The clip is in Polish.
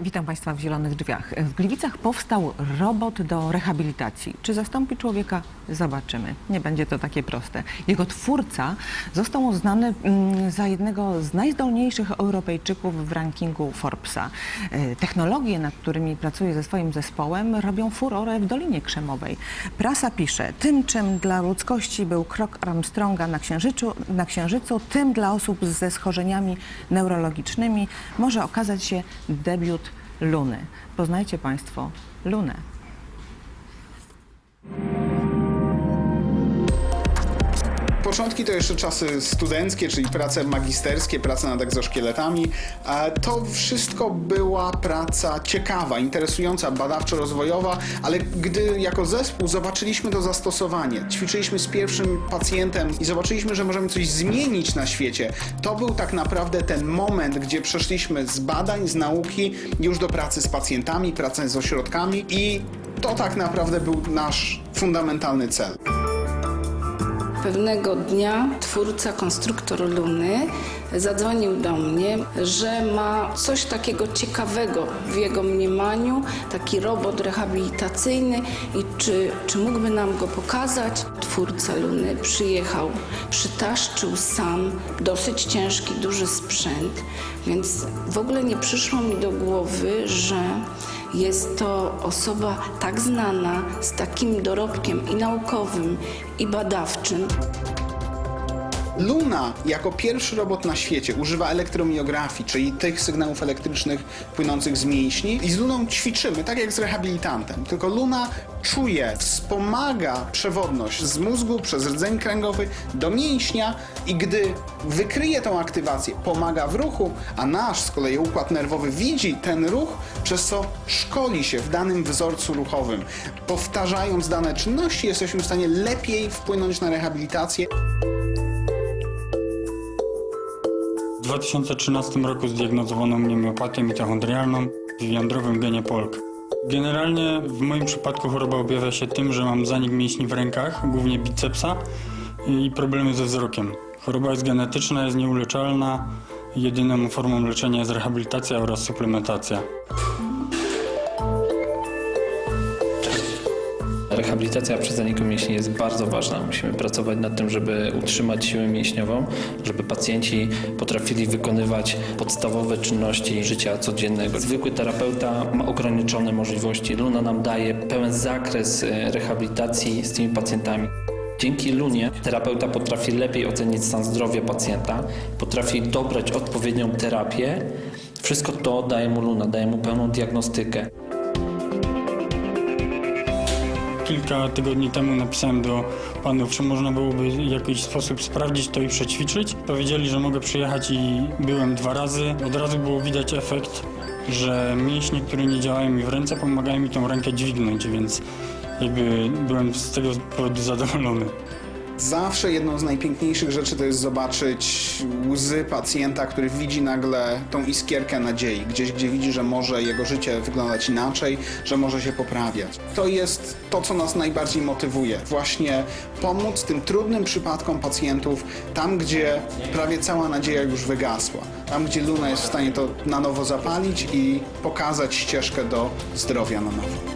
Witam Państwa w Zielonych Drzwiach. W Gliwicach powstał robot do rehabilitacji. Czy zastąpi człowieka? Zobaczymy. Nie będzie to takie proste. Jego twórca został uznany mm, za jednego z najzdolniejszych Europejczyków w rankingu Forbesa. E, Technologie, nad którymi pracuje ze swoim zespołem, robią furorę w Dolinie Krzemowej. Prasa pisze, tym czym dla ludzkości był krok Armstronga na Księżycu, na księżycu tym dla osób ze schorzeniami neurologicznymi może okazać się debiut Luny. Poznajcie Państwo Lunę. Początki to jeszcze czasy studenckie, czyli prace magisterskie, prace nad egzoszkieletami. To wszystko była praca ciekawa, interesująca, badawczo-rozwojowa, ale gdy jako zespół zobaczyliśmy to zastosowanie, ćwiczyliśmy z pierwszym pacjentem i zobaczyliśmy, że możemy coś zmienić na świecie, to był tak naprawdę ten moment, gdzie przeszliśmy z badań, z nauki już do pracy z pacjentami, pracy z ośrodkami i to tak naprawdę był nasz fundamentalny cel. Pewnego dnia twórca, konstruktor Luny zadzwonił do mnie, że ma coś takiego ciekawego w jego mniemaniu, taki robot rehabilitacyjny i czy, czy mógłby nam go pokazać. Twórca Luny przyjechał, przytaszczył sam dosyć ciężki, duży sprzęt, więc w ogóle nie przyszło mi do głowy, że jest to osoba tak znana, z takim dorobkiem i naukowym, i badawczym. Luna jako pierwszy robot na świecie używa elektromiografii, czyli tych sygnałów elektrycznych płynących z mięśni i z Luną ćwiczymy, tak jak z rehabilitantem. Tylko Luna czuje, wspomaga przewodność z mózgu przez rdzeń kręgowy do mięśnia i gdy wykryje tą aktywację, pomaga w ruchu, a nasz z kolei układ nerwowy widzi ten ruch, przez co szkoli się w danym wzorcu ruchowym. Powtarzając dane czynności, jesteśmy w stanie lepiej wpłynąć na rehabilitację. 2013 roku zdiagnozowano mnie miopatię mitochondrialną w jądrowym genie POLK. Generalnie w moim przypadku choroba objawia się tym, że mam zanik mięśni w rękach, głównie bicepsa i problemy ze wzrokiem. Choroba jest genetyczna, jest nieuleczalna. Jedyną formą leczenia jest rehabilitacja oraz suplementacja. Rehabilitacja przy zaniku mięśni jest bardzo ważna. Musimy pracować nad tym, żeby utrzymać siłę mięśniową, żeby pacjenci potrafili wykonywać podstawowe czynności życia codziennego. Zwykły terapeuta ma ograniczone możliwości. Luna nam daje pełen zakres e, rehabilitacji z tymi pacjentami. Dzięki Lunie terapeuta potrafi lepiej ocenić stan zdrowia pacjenta, potrafi dobrać odpowiednią terapię. Wszystko to daje mu Luna, daje mu pełną diagnostykę. Kilka tygodni temu napisałem do panów, czy można byłoby w jakiś sposób sprawdzić to i przećwiczyć. Powiedzieli, że mogę przyjechać i byłem dwa razy. Od razu było widać efekt, że mięśnie, które nie działają mi w ręce, pomagają mi tą rękę dźwignąć, więc jakby byłem z tego powodu zadowolony. Zawsze jedną z najpiękniejszych rzeczy to jest zobaczyć łzy pacjenta, który widzi nagle tą iskierkę nadziei, gdzieś gdzie widzi, że może jego życie wyglądać inaczej, że może się poprawiać. To jest to, co nas najbardziej motywuje. Właśnie pomóc tym trudnym przypadkom pacjentów tam, gdzie prawie cała nadzieja już wygasła. Tam, gdzie Luna jest w stanie to na nowo zapalić i pokazać ścieżkę do zdrowia na nowo.